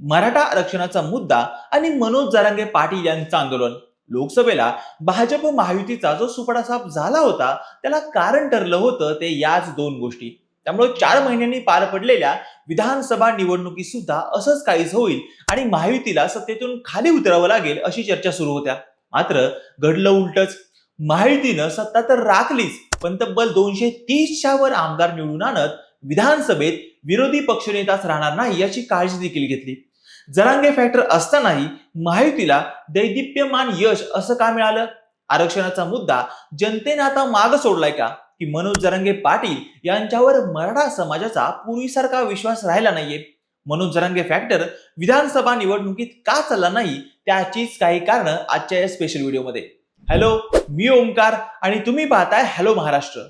मराठा आरक्षणाचा मुद्दा आणि मनोज जरांगे पाटील यांचं आंदोलन. लोकसभेला भाजप महायुतीचा जो सुपडासाप झाला होता त्याला कारण ठरलं होतं ते याच दोन गोष्टी. त्यामुळे चार महिन्यांनी पार पडलेल्या विधानसभा निवडणुकीत सुद्धा असंच काहीच होईल आणि महायुतीला सत्तेतून खाली उतरावं लागेल अशी चर्चा सुरू होत्या. मात्र घडलं उलटच. महायुतीनं सत्ता तर राखलीच पण तब्बल दोनशे तीसच्या वर आमदार निवडून आणत विधानसभेत विरोधी पक्षनेताच राहणार नाही याची काळजी देखील घेतली. जरांगे फॅक्टर असतानाही महायुतीला दैदिप्यमान यश असं का मिळालं? आरक्षणाचा मुद्दा जनतेनं आता माग सोडलाय का? की मनोज जरांगे पाटील यांच्यावर मराठा समाजाचा पूर्वीसारखा विश्वास राहिला नाहीये. मनोज जरांगे फॅक्टर विधानसभा निवडणुकीत का चालला नाही त्याचीच काही कारण आजच्या या स्पेशल व्हिडिओमध्ये हॅलो मी ओंकार आणि तुम्ही पाहताय हॅलो महाराष्ट्र.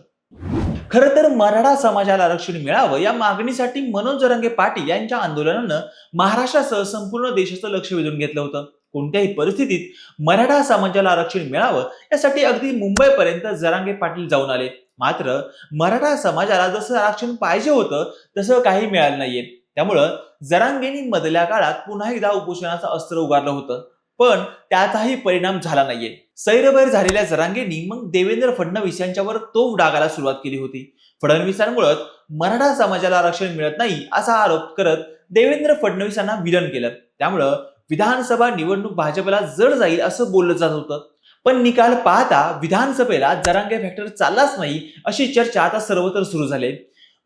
खरं तर मराठा समाजाला आरक्षण मिळावं या मागणीसाठी मनोज जरांगे पाटील यांच्या आंदोलनानं महाराष्ट्रासह संपूर्ण देशाचं लक्ष वेधून घेतलं होतं. कोणत्याही परिस्थितीत मराठा समाजाला आरक्षण मिळावं यासाठी अगदी मुंबईपर्यंत जरांगे पाटील जाऊन आले. मात्र मराठा समाजाला जसं आरक्षण पाहिजे होतं तसं काही मिळालं नाहीये. त्यामुळं जरांगेनी मधल्या काळात पुन्हा एकदा उपोषणाचं अस्त्र उगारलं होतं. पण त्याचाही परिणाम झाला नाहीये. सैरभैर झालेल्या जरांगेंनी मग देवेंद्र फडणवीस यांच्यावर तोफ डागाला सुरुवात केली होती. फडणवीसांमुळं मराठा समाजाला आरक्षण मिळत नाही असा आरोप करत देवेंद्र फडणवीसांना विलन केलं. त्यामुळं विधानसभा निवडणूक भाजपला जड जाईल असं बोललं जात होतं. पण निकाल पाहता विधानसभेला जरांगे फॅक्टर चाललाच नाही अशी चर्चा आता सर्वत्र सुरू झाली.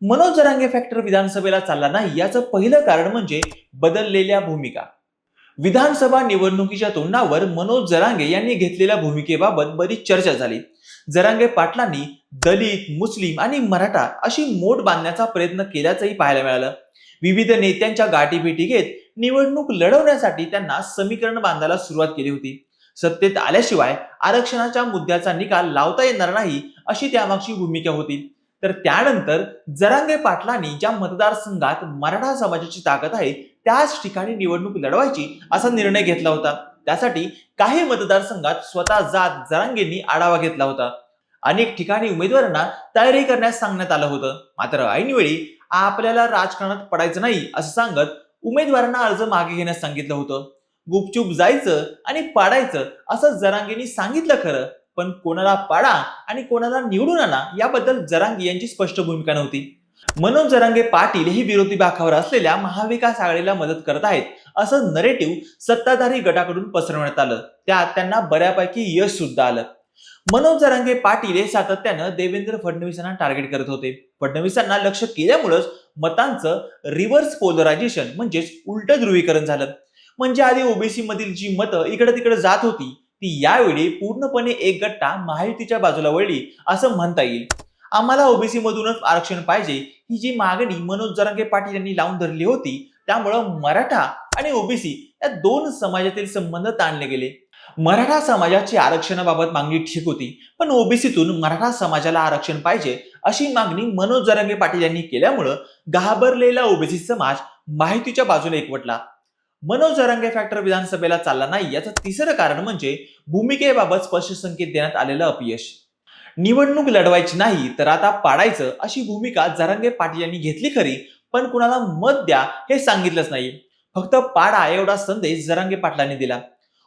मनोज जरांगे फॅक्टर विधानसभेला चालला नाही याचं पहिलं कारण म्हणजे बदललेल्या भूमिका. विधानसभा निवडणुकीच्या तोंडावर मनोज जरांगे यांनी घेतलेल्या भूमिकेबाबत बरीच चर्चा झाली. जरांगे पाटलांनी दलित मुस्लिम आणि मराठा अशी मोठ बांधण्याचा प्रयत्न केल्याचंही पाहायला मिळालं. विविध नेत्यांच्या गाठीभेटी घेत निवडणूक लढवण्यासाठी त्यांना समीकरण बांधायला सुरुवात केली होती. सत्तेत आल्याशिवाय आरक्षणाच्या मुद्द्याचा निकाल लावता येणार नाही अशी त्यामागची भूमिका होती. तर त्यानंतर जरांगे पाटलांनी ज्या मतदारसंघात मराठा समाजाची ताकद आहे त्याच ठिकाणी निवडणूक लढवायची असा निर्णय घेतला होता. त्यासाठी काही मतदारसंघात स्वतः जात जरांगेंनी आढावा घेतला होता. अनेक ठिकाणी उमेदवारांना तयारी करण्यास सांगण्यात आलं होतं. मात्र ऐनवेळी आपल्याला राजकारणात पडायचं नाही असं सांगत उमेदवारांना अर्ज मागे घेण्यास सांगितलं होतं. गुपचूप जायचं आणि पाडायचं असं जरांगेंनी सांगितलं खरं पण कोणाला पाडा आणि कोणाला निवडून आणा याबद्दल जरांगी यांची स्पष्ट भूमिका नव्हती. मनोज जरांगे पाटील हे विरोधी बाकावर असलेल्या महाविकास आघाडीला मदत करत आहेत असं नरेटिव्ह सत्ताधारी गटाकडून पसरवण्यात आलं. त्यात त्यांना बऱ्यापैकी यश सुद्धा आलं. मनोज जरांगे पाटील हे सातत्यानं देवेंद्र फडणवीसांना टार्गेट करत होते. फडणवीसांना लक्ष केल्यामुळंच मतांचं रिव्हर्स पोलरायझेशन म्हणजेच उलट ध्रुवीकरण झालं. म्हणजे आधी ओबीसी मधील जी मतं इकडे तिकडे जात होती ती यावेळी पूर्णपणे एक गट्टा महायुतीच्या बाजूला वळली असं म्हणता येईल. आम्हाला ओबीसी मधूनच आरक्षण पाहिजे. ही जी मागणी मनोज जरांगे पाटील यांनी लावून धरली होती त्यामुळं मराठा आणि ओबीसी या दोन समाजातील संबंध ताणले गेले. मराठा समाजाची आरक्षणाबाबत मागणी ठीक होती पण ओबीसीतून मराठा समाजाला आरक्षण पाहिजे अशी मागणी मनोज जरांगे पाटील यांनी केल्यामुळं घाबरलेला ओबीसी समाज माहितीच्या बाजूला एकवटला. मनोज जरांगे फॅक्टर विधानसभेला चालला नाही याचं तिसरं कारण म्हणजे भूमिकेबाबत स्पष्ट संकेत देण्यात आलेलं अपयश. निवडणूक लढवायची नाही तर आता पाडायचं अशी भूमिका जरांगे पाटील यांनी घेतली खरी पण कुणाला मत द्या हे सांगितलंच नाही. फक्त पाडा एवढा संदेश जरांगे पाटलांनी दिला.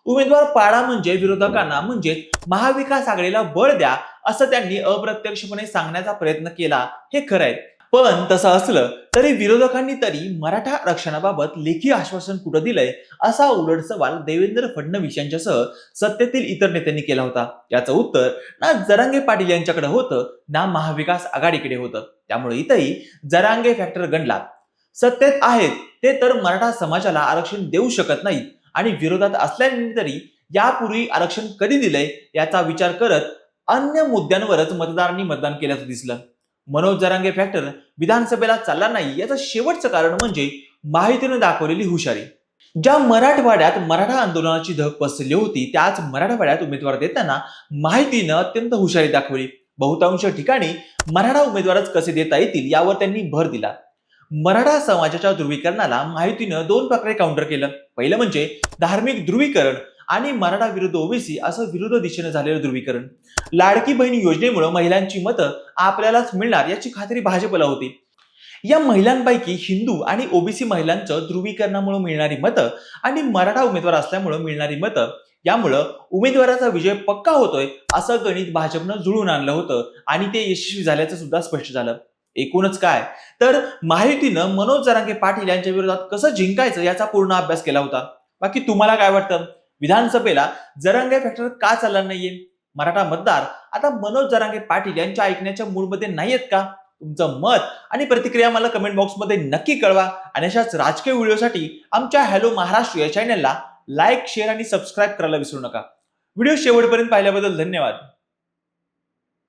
उमेदवार पाडा म्हणजे विरोधकांना म्हणजेच महाविकास आघाडीला बळ द्या असं त्यांनी अप्रत्यक्षपणे सांगण्याचा प्रयत्न केला. हे खरं आहे. पण तसं असलं तरी विरोधकांनी तरी मराठा आरक्षणाबाबत लेखी आश्वासन कुठं दिलंय असा उलट सवाल देवेंद्र फडणवीस यांच्यासह सत्तेतील इतर नेत्यांनी केला होता. याचं उत्तर ना जरांगे पाटील यांच्याकडे होतं ना महाविकास आघाडीकडे होतं. त्यामुळे इथंही जरांगे फॅक्टर गणला. सत्तेत आहेत ते तर मराठा समाजाला आरक्षण देऊ शकत नाहीत आणि विरोधात असल्याने तरी यापूर्वी आरक्षण कधी दिलंय याचा विचार करत अन्य मुद्द्यांवरच मतदारांनी मतदान केल्याचं दिसलं. मनोज जरांगे फॅक्टर विधानसभेला चालला नाही याचं शेवटचं कारण म्हणजे माहितीने दाखवलेली हुशारी. ज्या मराठवाड्यात मराठा आंदोलनाची धग पसरली होती त्याच मराठवाड्यात उमेदवार देताना माहितीनं अत्यंत हुशारी दाखवली. बहुतांश ठिकाणी मराठा उमेदवारच कसे देता येतील यावर त्यांनी भर दिला. मराठा समाजाच्या ध्रुवीकरणाला माहितीनं दोन प्रकारे काउंटर केलं. पहिलं म्हणजे धार्मिक ध्रुवीकरण. आणि मराठा विरुद्ध ओबीसी असं विरुद्ध दिशेने झालेलं ध्रुवीकरण. लाडकी बहीण योजनेमुळे महिलांची मतं आपल्यालाच मिळणार याची खात्री भाजपला होती. या महिलांपैकी हिंदू आणि ओबीसी महिलांचं ध्रुवीकरणामुळे मिळणारी मतं आणि मराठा उमेदवार असल्यामुळे मिळणारी मतं यामुळं उमेदवाराचा विजय पक्का होतोय असं गणित भाजपनं जुळून आणलं होतं आणि ते यशस्वी झाल्याचं सुद्धा स्पष्ट झालं. एकूणच काय? तर महायुतीनं मनोज जरांगे पाटील यांच्या विरोधात कसं जिंकायचं याचा पूर्ण अभ्यास केला होता. बाकी तुम्हाला काय वाटतं? विधानसभेला जरांगे फॅक्टर का चालला नाहीये? मराठा मतदार आता मनोज जरांगे पाटील यांच्या ऐकण्याच्या मूडमध्ये नाहीयेत का? तुमचं मत आणि प्रतिक्रिया मला कमेंट बॉक्समध्ये नक्की कळवा. आणि अशाच राजकीय व्हिडिओसाठी आमच्या हॅलो महाराष्ट्र या चॅनलला लाईक शेअर आणि सबस्क्राईब करायला विसरू नका. व्हिडिओ शेवटपर्यंत पाहिल्याबद्दल धन्यवाद.